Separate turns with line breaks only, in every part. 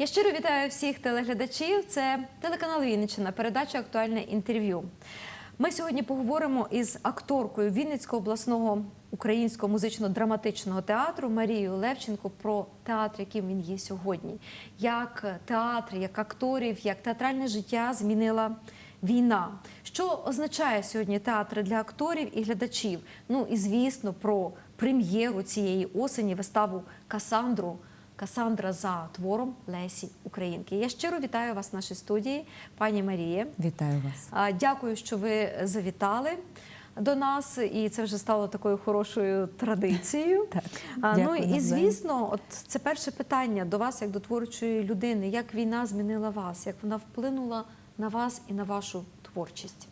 Я щиро вітаю всіх телеглядачів. Це телеканал Вінниччина, передача Актуальне інтерв'ю. Ми сьогодні поговоримо із акторкою Вінницького обласного українського музично-драматичного театру Марією Левченко про театр, яким він є сьогодні. Як театр, як акторів, як театральне життя змінила війна. Що означає сьогодні театр для акторів і глядачів? Ну і звісно, про прем'єру цієї осені виставу Касандру. Касандра за твором Лесі Українки. Я щиро вітаю вас в нашій студії, пані Маріє.
Вітаю вас.
Дякую, що ви завітали до нас, і це вже стало такою хорошою традицією.
Так,
А, ну і звісно, от це перше питання до вас, як до творчої людини. Як війна змінила вас, як вона вплинула на вас і на вашу творчість?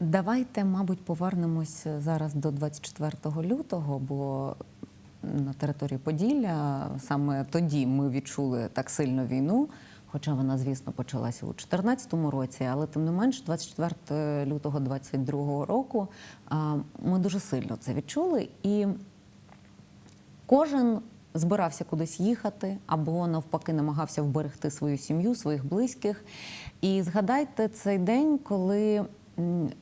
Давайте, мабуть, повернемось зараз до 24 лютого, бо на території Поділля саме тоді ми відчули так сильно війну. Хоча вона, звісно, почалася у 2014 році, але тим не менш, 24 лютого 2022 року ми дуже сильно це відчули. І Кожен збирався кудись їхати або навпаки намагався вберегти свою сім'ю, своїх близьких. І згадайте цей день, коли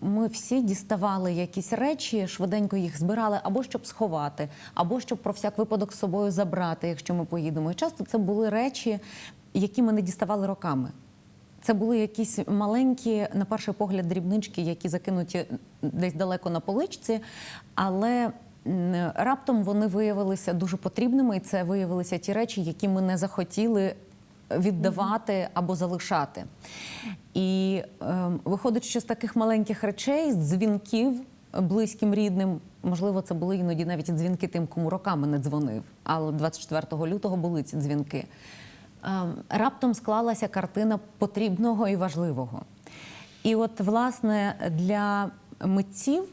ми всі діставали якісь речі, швиденько їх збирали, або щоб сховати, або щоб про всяк випадок з собою забрати, якщо ми поїдемо. І часто це були речі, які ми не діставали роками. Це були якісь маленькі, на перший погляд, дрібнички, які закинуті десь далеко на поличці, але раптом вони виявилися дуже потрібними, і це виявилися ті речі, які ми не захотіли віддавати або залишати. І е, виходить, що з таких маленьких речей, з дзвінків близьким рідним, можливо, це були іноді навіть дзвінки тим, кому роками не дзвонив. Але 24 лютого були ці дзвінки. Е, раптом склалася картина потрібного і важливого. І от, власне, для митців,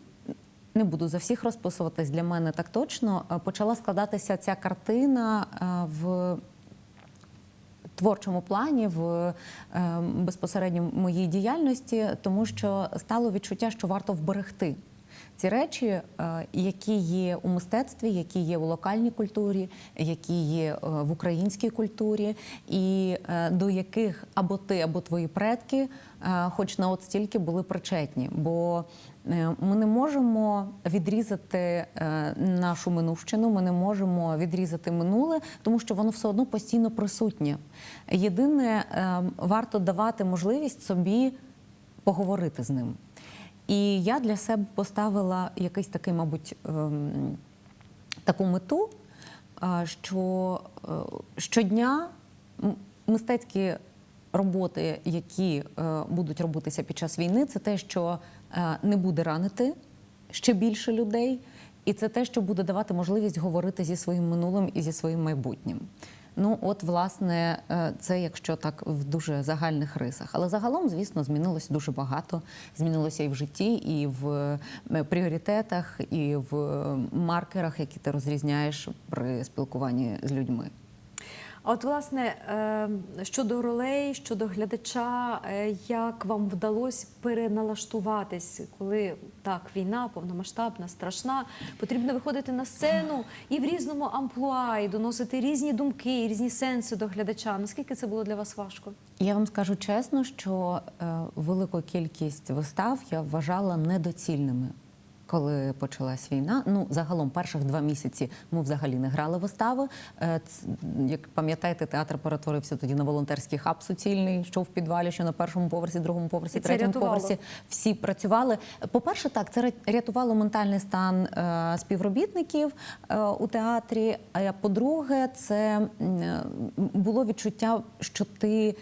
не буду за всіх розписуватись, для мене так точно, е, почала складатися ця картина е, в творчому плані, в е, безпосередньо моїй діяльності, тому що стало відчуття, що варто вберегти. Ці речі, е, які є у мистецтві, які є у локальній культурі, які є е, в українській культурі, і до яких або ти, або твої предки, хоч на от стільки були причетні. Бо е, ми не можемо відрізати е, нашу минувщину, ми не можемо відрізати минуле, тому що воно все одно постійно присутнє. Єдине, е, варто давати можливість собі поговорити з ним. І я для себе поставила якийсь такий, мабуть, ем, таку мету, що е, щодня мистецькі роботи, які е, будуть робитися під час війни, це те, що е, не буде ранити ще більше людей, і це те, що буде давати можливість говорити зі своїм минулим і зі своїм майбутнім. Ну, от, власне, е, це якщо так в дуже загальних рисах. Але загалом, звісно, змінилося дуже багато. Змінилося і в житті, і в пріоритетах, і в маркерах, які ти розрізняєш при спілкуванні з людьми.
А от, власне, е, щодо ролей, щодо глядача, е, як вам вдалося переналаштуватись, коли так, війна повномасштабна, страшна, потрібно виходити на сцену і в різному амплуа, і доносити різні думки, і різні сенси до глядача. Наскільки це було для вас важко?
Я вам скажу чесно, що е, велику кількість вистав я вважала недоцільними. Коли почалась війна, ну загалом перших два місяці ми взагалі не грали вистави. Е, Як пам'ятаєте, театр перетворився тоді на волонтерський хаб суцільний, що в підвалі, що на першому поверсі, другому поверсі, третьому
рятувало.
поверсі. Всі працювали. По-перше, так це ря- рятувало ментальний стан е, співробітників е, у театрі. А по-друге, це було відчуття, що ти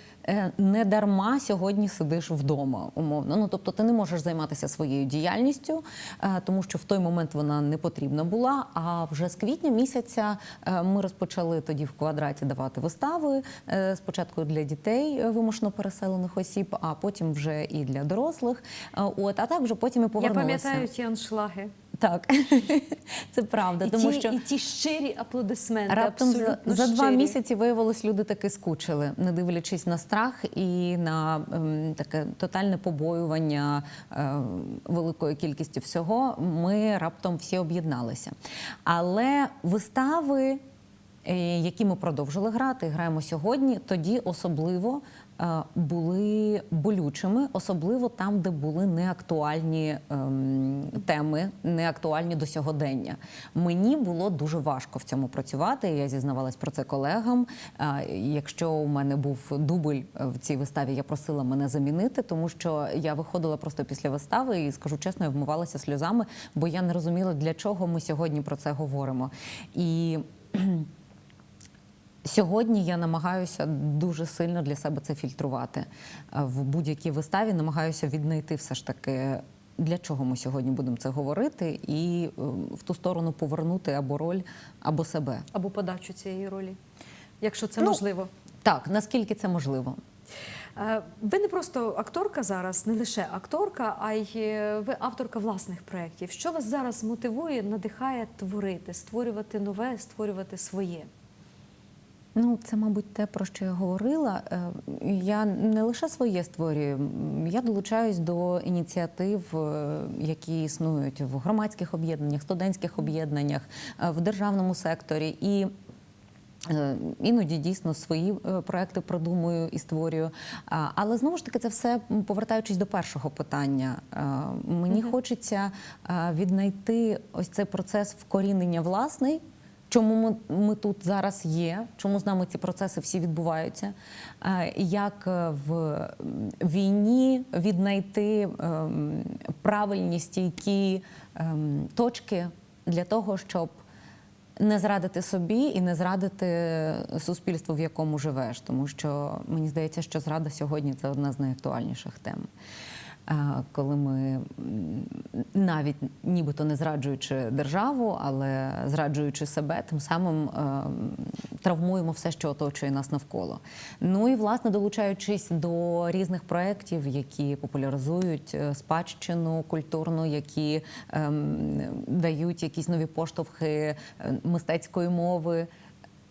не дарма сьогодні сидиш вдома, умовно. Ну тобто, ти не можеш займатися своєю діяльністю, е, тому що в той момент вона не потрібна була. А вже з квітня місяця е, ми розпочали тоді в квадраті давати вистави. е, Спочатку для дітей е, вимушено переселених осіб, а потім вже і для дорослих. Е, От а так вже потім і
Я
повернулися.
пам'ятаю ті аншлаги.
Так, це правда.
І,
тому
ті,
що
і ті щирі аплодисменти.
Раптом за, за два
щирі.
місяці виявилось, люди таки скучили, не дивлячись на страх і на ем, таке тотальне побоювання е, великою кількістю всього. Ми раптом всі об'єдналися. Але вистави, е, які ми продовжили грати, граємо сьогодні, тоді особливо. Е, Були болючими, особливо там, де були неактуальні ем, теми, неактуальні до сьогодення. Мені було дуже важко в цьому працювати. Я зізнавалась про це колегам. Е, Якщо у мене був дубль в цій виставі, я просила мене замінити, тому що я виходила просто після вистави і скажу чесно, я вмивалася сльозами, бо я не розуміла, для чого ми сьогодні про це говоримо. І Сьогодні я намагаюся дуже сильно для себе це фільтрувати Е, в будь-якій виставі. Намагаюся віднайти все ж таки. Для чого ми сьогодні будемо це говорити, і е, в ту сторону повернути або роль, або себе.
або подачу цієї ролі, якщо це
Ну,
можливо.
Так, наскільки це можливо?
Е, Ви не просто акторка зараз, не лише акторка, а й ви авторка власних проєктів. Що вас зараз мотивує, надихає творити, створювати нове, створювати своє?
Ну, це, мабуть, те, про що я говорила. Е, Я не лише своє створюю, я долучаюсь до ініціатив, е, які існують в громадських об'єднаннях, студентських об'єднаннях, е, в державному секторі. І Іноді дійсно свої проекти продумую і створюю. Але знову ж таки, це все повертаючись до першого питання. Мені хочеться е, віднайти ось цей процес вкорінення власний. Чому ми, ми тут зараз є? Чому з нами ці процеси всі відбуваються? Е, Як е, в війні віднайти ем, правильні стійкі ем, точки для того, щоб не зрадити собі і не зрадити суспільству, в якому живеш, тому що мені здається, що зрада сьогодні це одна з найактуальніших тем. Коли ми навіть нібито не зраджуючи державу, але зраджуючи себе, тим самим е, травмуємо все, що оточує нас навколо. Ну і власне долучаючись до різних проєктів, які популяризують е, спадщину культурну, які ем, дають якісь нові поштовхи е, мистецької мови.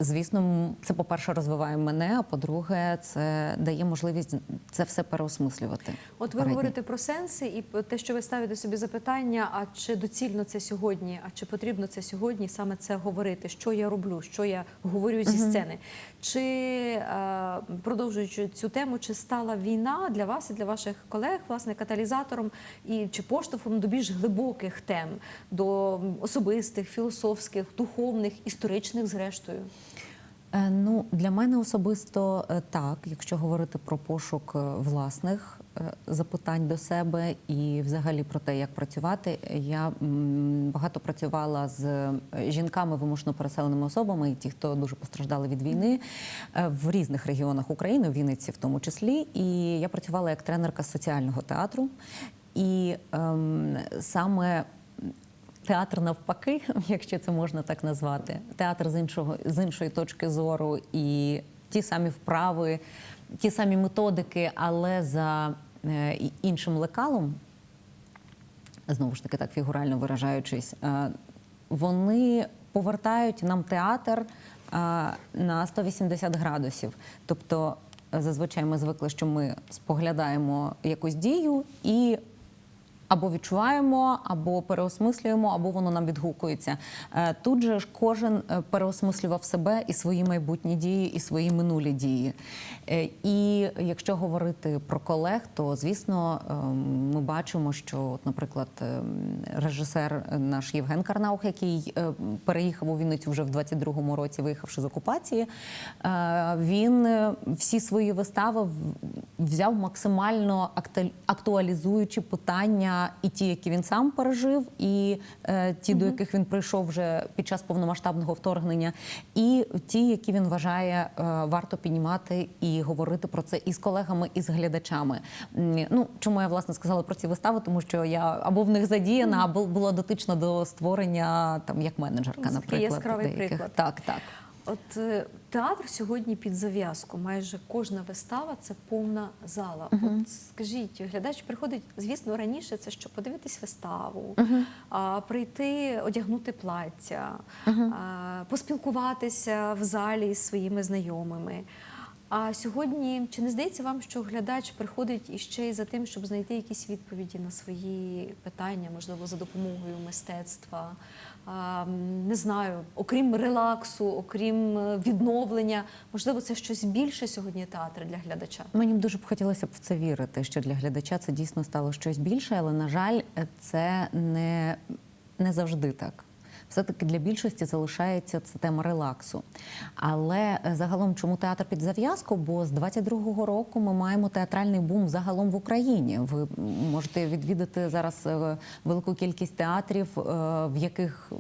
Звісно, це, по-перше, розвиває мене, а по-друге, це дає можливість це все переосмислювати.
От ви говорите про сенси і те, що ви ставите собі запитання: а чи доцільно це сьогодні, а чи потрібно це сьогодні саме це говорити? Що я роблю, що я говорю зі сцени? Чи е, продовжуючи цю тему, чи стала війна для вас і для ваших колег власне каталізатором і чи поштовхом до більш глибоких тем, до особистих, філософських, духовних, історичних, зрештою?
Е, Ну, для мене особисто е, так, якщо говорити про пошук е, власних запитань до себе і взагалі про те, як працювати, я багато працювала з жінками вимушено переселеними особами, і ті, хто дуже постраждали від війни в різних регіонах України, в Вінниці в тому числі. І я працювала як тренерка соціального театру. І ем, саме Театр навпаки, якщо це можна так назвати, театр з іншого з іншої точки зору, і ті самі вправи, ті самі методики, але за е, іншим лекалом, знову ж таки, так фігурально виражаючись, е, вони повертають нам театр е, на 180 градусів. Тобто, зазвичай ми звикли, що ми споглядаємо якусь дію і або відчуваємо, або переосмислюємо, або воно нам відгукується. Е, Тут же ж кожен е, переосмислював себе і свої майбутні дії, і свої минулі дії. Е, І якщо говорити про колег, то звісно ем, ми бачимо, що, наприклад, ем, режисер наш Євген Карнаух, який переїхав у Вінницю вже в 22-му році, виїхавши з окупації, він всі свої вистави взяв максимально актуалізуючи питання і ті, які він сам пережив, і е, ті, до яких він прийшов вже під час повномасштабного вторгнення, і ті, які він вважає е, варто піднімати і говорити про це і з колегами, і з глядачами. Ну чому я власне сказала про ці вистави, тому що я або в них задіяна, або була дотична до створення там як менеджерка, наприклад.
яскравий приклад.
Так, так.
От е, театр сьогодні під зав'язку. Майже кожна вистава це повна зала. От скажіть, глядач приходить, звісно, раніше це що подивитись виставу, а, прийти, одягнути плаття, а, поспілкуватися в залі з своїми знайомими. А сьогодні чи не здається вам, що глядач приходить іще й за тим, щоб знайти якісь відповіді на свої питання, можливо, за допомогою мистецтва? Не знаю, окрім релаксу, окрім е, відновлення, можливо, це щось більше сьогодні театр для глядача.
Мені б дуже б хотілося б в це вірити, що для глядача це дійсно стало щось більше, але на жаль, це не, не завжди так. Все-таки для більшості залишається це тема релаксу. Але е, загалом, чому театр під зав'язку? Бо з 22-го року ми маємо театральний бум загалом в Україні. Ви можете відвідати зараз е, велику кількість театрів, е, в яких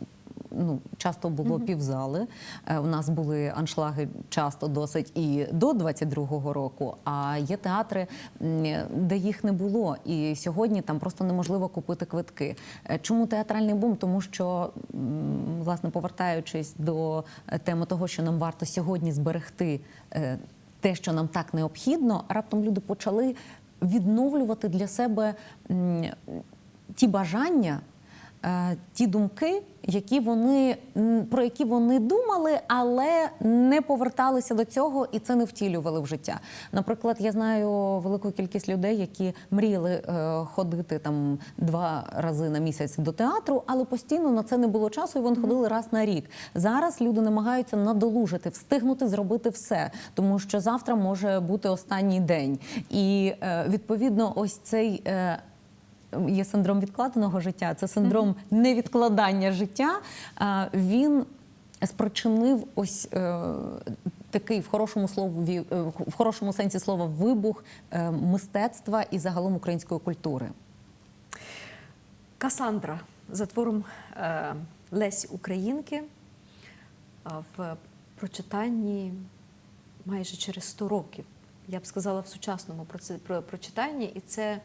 ну, часто було півзали. Е, У нас були аншлаги часто досить і до 22-го року. А є театри, де їх не було. І сьогодні там просто неможливо купити квитки. Е, Чому театральний бум? Тому що, власне, повертаючись до е, теми того, що нам варто сьогодні зберегти те, що нам так необхідно, раптом люди почали відновлювати для себе ті бажання, ті думки, які вони про які вони думали, але не поверталися до цього і це не втілювали в життя. Наприклад, я знаю велику кількість людей, які мріяли е, ходити там два рази на місяць до театру, але постійно на це не було часу, і вони ходили раз на рік. Зараз люди намагаються надолужити, встигнути зробити все, тому що завтра може бути останній день. І е, відповідно, ось цей. Є синдром відкладеного життя, це синдром невідкладання життя. А, Він спричинив ось е, такий в хорошому слові, е, в хорошому сенсі слова вибух е, мистецтва і загалом української культури.
Касандра за твором е, Лесі Українки в прочитанні майже через 100 років. Я б сказала в сучасному прочитанні, і це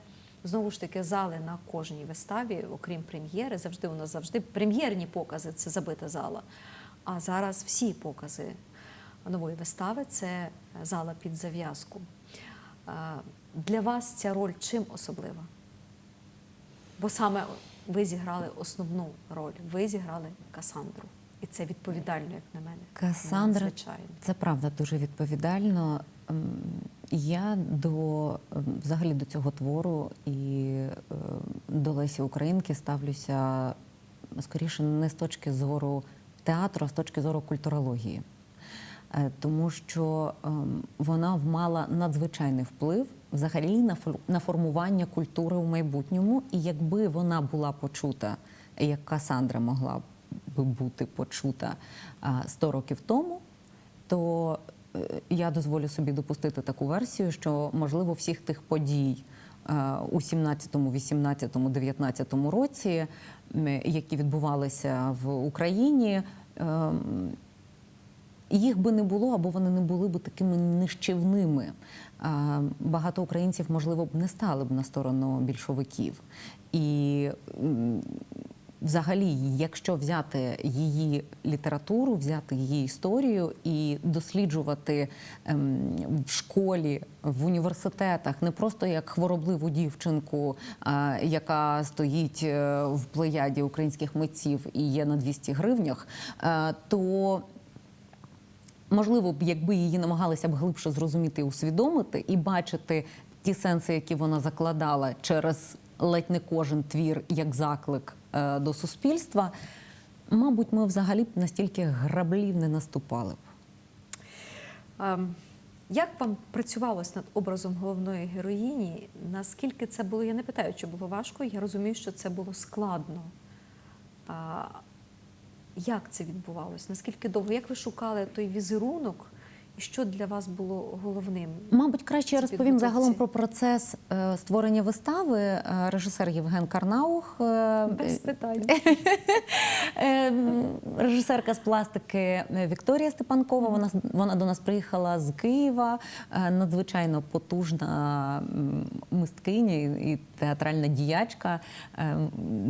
знову ж таки зали на кожній виставі, окрім прем'єри. Завжди у нас завжди прем'єрні покази це забита зала. А зараз всі покази нової вистави це зала під зав'язку. Для вас ця роль чим особлива? Бо саме ви зіграли основну роль, ви зіграли Касандру. І це відповідально, як на мене.
Касандра
Надзвичайно.
це правда дуже відповідально. Ем, Я до ем, взагалі до цього твору і е, до Лесі Українки ставлюся скоріше не з точки зору театру, а з точки зору культурології. Е, Тому що ем, вона мала надзвичайний вплив взагалі на формування культури у майбутньому. І якби вона була почута, як Касандра могла би бути почута 100 років тому, то я дозволю собі допустити таку версію, що можливо всіх тих подій е, у 17, 18, 19 році, які відбувалися в Україні. ем, їх би не було, або вони не були б такими нищівними. Багато українців, можливо, б не стали б на сторону більшовиків. І взагалі, якщо взяти її літературу, взяти її історію і досліджувати ем, в школі, в університетах, не просто як хворобливу дівчинку, яка стоїть е, в плеяді українських митців і є на 200 гривнях, е, то можливо б, якби її намагалися б глибше зрозуміти усвідомити, і бачити ті сенси, які вона закладала через ледь не кожен твір як заклик до суспільства, мабуть, ми взагалі б настільки граблів не наступали б.
Ем, Як вам працювалось над образом головної героїні? Наскільки це було? Я не питаю, чи було важко. Я розумію, що це було складно. Як це відбувалось? Наскільки довго? Як ви шукали той візерунок? Що для вас було головним?
Мабуть, краще я розповім загалом про процес е, створення вистави. Е, Режисер Євген Карнаух. е,
Без питань.
Режисерка з пластики Вікторія Степанкова. Вона вона до нас приїхала з Києва. Надзвичайно потужна мисткиня і і театральна діячка,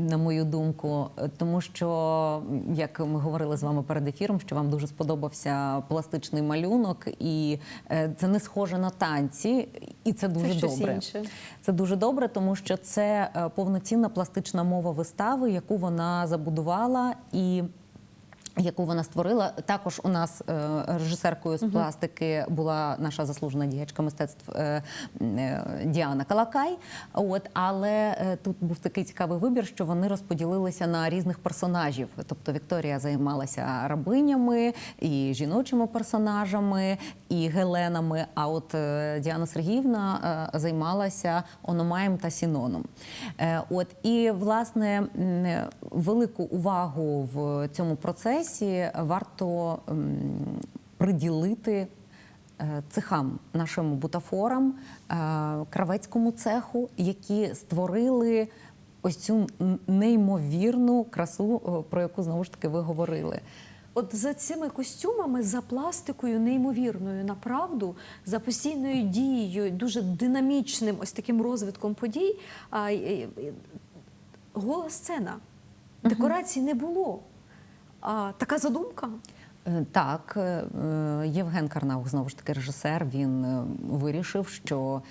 на мою думку, тому що, як ми говорили з вами перед ефіром, що вам дуже сподобався пластичний малюнок, і е, це не схоже на танці, і це дуже
Це
добре.
інше.
Це дуже добре, тому що це е, повноцінна пластична мова вистави, яку вона забудувала і. Яку вона створила, також у нас е, режисеркою з пластики була наша заслужена діячка мистецтв е, е, Діана Калакай. От але тут був такий цікавий вибір, що вони розподілилися на різних персонажів. Тобто Вікторія займалася рабинями і жіночими персонажами, і геленами. А от Діана Сергіївна займалася Ономаєм та Сіноном. От і власне велику увагу в цьому процесі варто приділити е, цехам, нашим бутафорам, е, кравецькому цеху, які створили ось цю неймовірну красу, е, про яку знову ж таки ви говорили.
От за цими костюмами, за пластикою неймовірною, направду, за постійною дією, дуже динамічним ось таким розвитком подій, гола сцена. Декорацій не було. А, така задумка.
Е, Так, е, е, Євген Карнаух, знову ж таки, режисер, він вирішив, що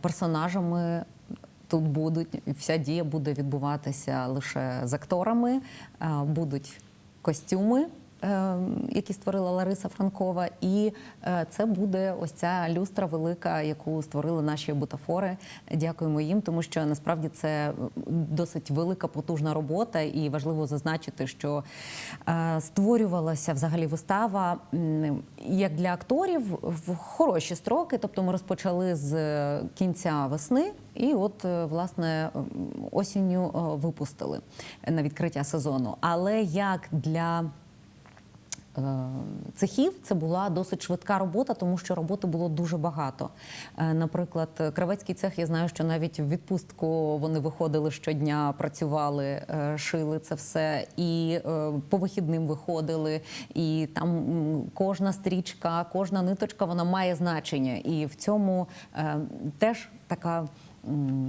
персонажами тут будуть вся дія буде відбуватися лише з акторами, будуть костюми. Е, Які створила Лариса Франкова, і е, це буде ось ця люстра велика, яку створили наші бутафори. Дякуємо їм, тому що насправді це досить велика потужна робота, і важливо зазначити, що е, створювалася взагалі вистава як для акторів в хороші строки. Тобто ми розпочали з е, кінця весни, і от е, власне осінню е, випустили на відкриття сезону. Але як для е, цехів це була досить швидка робота, тому що роботи було дуже багато. Е, Наприклад, кравецький цех, я знаю, що навіть в відпустку вони виходили щодня, працювали, е, шили це все, і е, по вихідним виходили. І там кожна стрічка, кожна ниточка вона має значення. І в цьому е, теж така.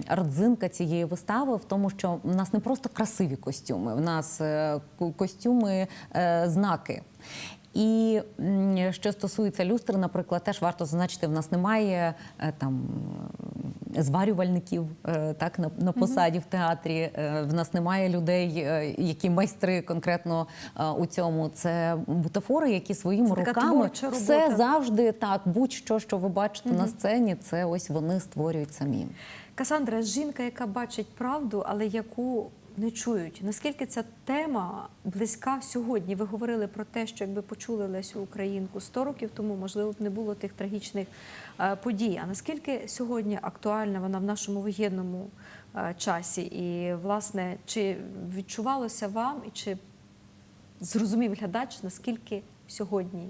Родзинка цієї вистави в тому, що в нас не просто красиві костюми, в нас е, костюми, е, знаки. І що стосується люстри, наприклад, теж варто зазначити, в нас немає е, там зварювальників е, так на, на посаді в театрі. Е, В нас немає людей, які майстри конкретно у цьому. Це бутафори, які своїми
Це
руками все завжди так. Будь-що, що ви бачите на сцені, це ось вони створюють самі.
Касандра, жінка, яка бачить правду, але яку не чують. Наскільки ця тема близька сьогодні? Ви говорили про те, що якби почули Лесю Українку 100 років тому, можливо, б не було тих трагічних е, подій. А наскільки сьогодні актуальна вона в нашому воєнному е, часі? І, власне, чи відчувалося вам, і чи зрозумів глядач, наскільки сьогодні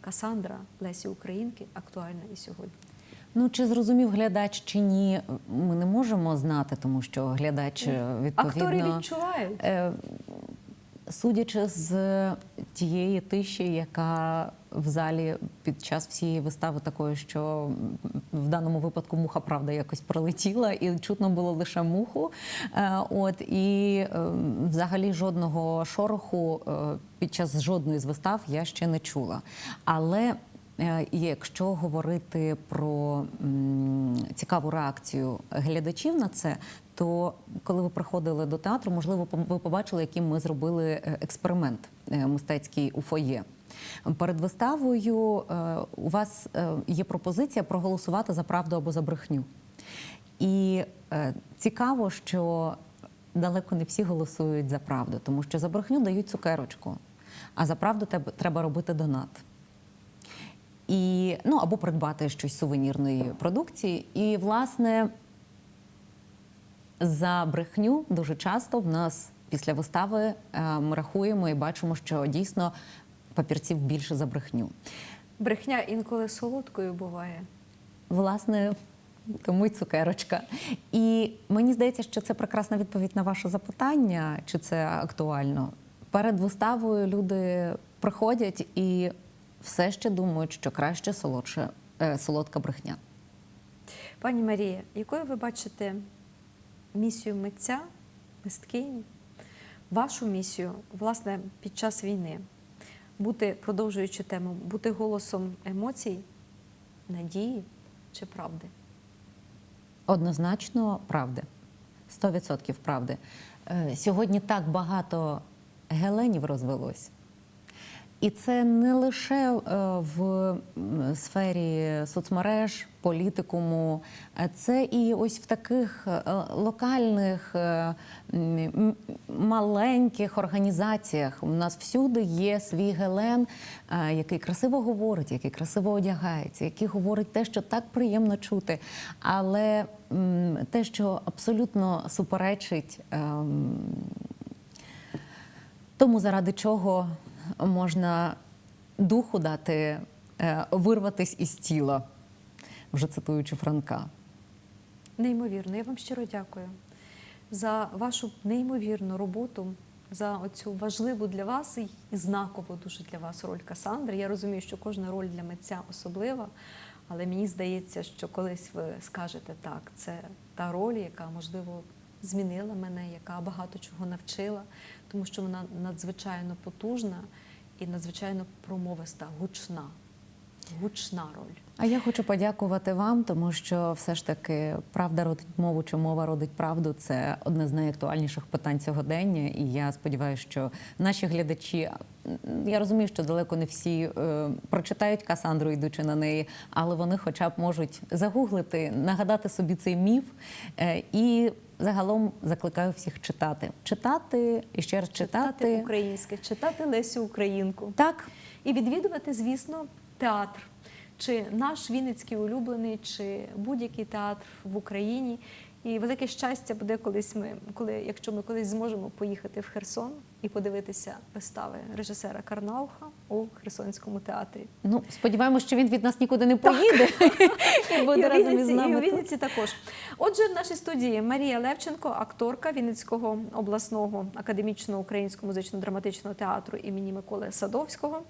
Касандра Лесі Українки актуальна і сьогодні?
Ну чи зрозумів глядач чи ні, ми не можемо знати, тому що глядач е, відповідно
Актори відчувають.
Е, Судячи з тієї тиші, яка в залі під час всієї вистави такої, що в даному випадку муха правда якось пролетіла, і чутно було лише муху. Е, От і взагалі жодного шороху під час жодної з вистав я ще не чула. Але І якщо говорити про цікаву реакцію глядачів на це, то коли ви приходили до театру, можливо, ви побачили, який ми зробили е, експеримент е, мистецький у фоє. Перед виставою е, у вас е, є пропозиція проголосувати за правду або за брехню. І е, цікаво, що далеко не всі голосують за правду, тому що за брехню дають цукерочку, а за правду треба робити донат. І, ну, або придбати щось сувенірної продукції. І, власне, за брехню дуже часто в нас після вистави е, ми рахуємо і бачимо, що дійсно папірців більше за брехню.
Брехня інколи солодкою буває.
Власне, тому й цукерочка. І мені здається, що це прекрасна відповідь на ваше запитання, чи це актуально. Перед виставою люди приходять і все ще думають, що краще солодше, е, солодка брехня.
Пані Марія, якою ви бачите місію митця, мисткині, вашу місію, власне, під час війни? Бути, продовжуючи тему, бути голосом емоцій, надії чи правди?
Однозначно правди. 100% правди. Е, Сьогодні так багато геленів розвелось. І це не лише е, в сфері соцмереж, політикуму, це і ось в таких е, локальних е, маленьких організаціях. У нас всюди є свій гелен, який красиво говорить, який красиво одягається, який говорить те, що так приємно чути. Але те, що абсолютно суперечить. ем, тому заради чого можна духу дати е, вирватись із тіла, вже цитуючи Франка.
Неймовірно. Я вам щиро дякую за вашу неймовірну роботу, за оцю важливу для вас і знакову дуже для вас роль Касандри. Я розумію, що кожна роль для митця особлива, але мені здається, що колись ви скажете так, це та роль, яка можливо змінила мене, яка багато чого навчила, тому що вона надзвичайно потужна і надзвичайно промовиста, гучна. Гучна роль.
А я хочу подякувати вам, тому що все ж таки правда родить мову чи мова родить правду. Це одне з найактуальніших питань сьогодення. І я сподіваюся, що наші глядачі я розумію, що далеко не всі е, прочитають Касандру, йдучи на неї, але вони, хоча б можуть загуглити, нагадати собі цей міф е, і. Загалом закликаю всіх читати, читати і ще раз
Читати
читати.
українське, читати Лесю Українку.
Так,
І відвідувати, звісно, театр. Чи наш Вінницький улюблений, чи будь-який театр в Україні. І велике щастя буде колись ми, коли, якщо ми колись зможемо поїхати в Херсон і подивитися вистави режисера Карнауха у Херсонському театрі.
ну сподіваємося, що він від нас нікуди не поїде і буде разом із
Вінниці, і
нами.
у. Вінниці також. Отже, в нашій студії Марія Левченко, акторка Вінницького обласного академічного українського музично-драматичного театру імені Миколи Садовського.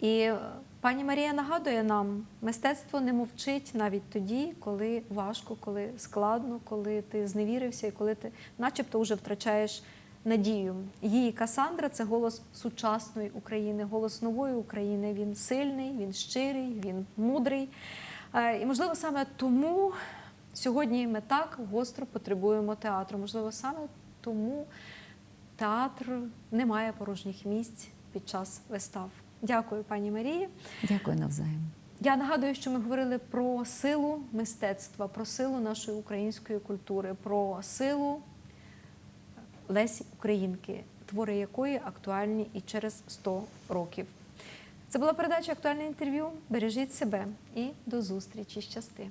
І пані Марія нагадує нам, мистецтво не мовчить навіть тоді, коли важко, коли складно, коли ти зневірився і коли ти начебто вже втрачаєш надію. Її Касандра це голос сучасної України, голос нової України. Він сильний, він щирий, він мудрий. Е, І можливо саме тому сьогодні ми так гостро потребуємо театру. Можливо, саме тому театр не має порожніх місць під час вистав. Дякую, пані Марії.
Дякую навзаєм.
Я нагадую, що ми говорили про силу мистецтва, про силу нашої української культури, про силу Лесі Українки, твори якої актуальні і через 100 років. Це була передача Актуальне інтерв'ю. Бережіть себе і до зустрічі. Щасти.